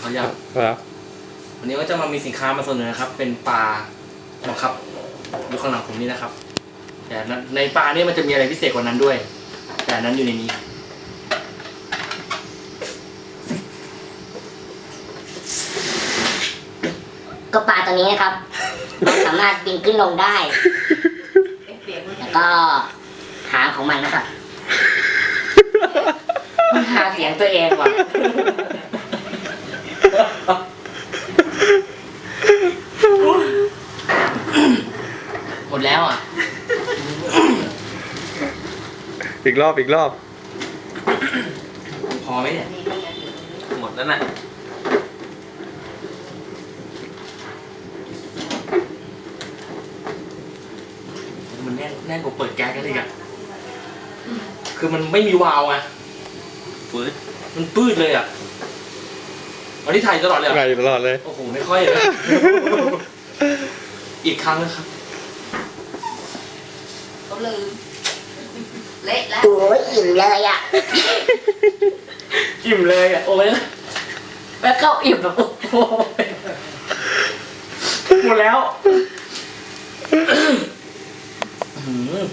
เขาอยากครับวันนี้ก็จะมามีสินค้ามาเสนอนะครับ เป็นปลาบังคับอยู่ข้างหลังผมนี่นะครับ แต่ในปลาเนี่ยมันจะมีอะไรพิเศษกว่านั้นด้วย แต่อันนั้นอยู่ในนี้ ก็ปลาตัวนี้นะครับ มันสามารถบินขึ้นลงได้ แล้วก็หางของมันนะครับหาเสียงตัวเองว่ะ ดแล้วอะ อีกรอบอีกรอบ พอไหมเนี่ย หมดแล้วน่ะ มันแน่นแน่นกว่าเปิดแก๊สกันอีกอะคือมันไม่มีวาล์วไงปืดมันปืดเลยอะวันนี้ถ่ายตลอดเลยเหรไงอะตลอดเลย โอ้โห ไม่ค่อยเลย อีกครั้งนะครับ เขาลืมเละแล้วโอ้ยอิ่มเลยอะ อิ่มเลยอะโอ้ยแล้วเข้าอิ่มแบบโอ้โหหมดแล้วอื้อหือ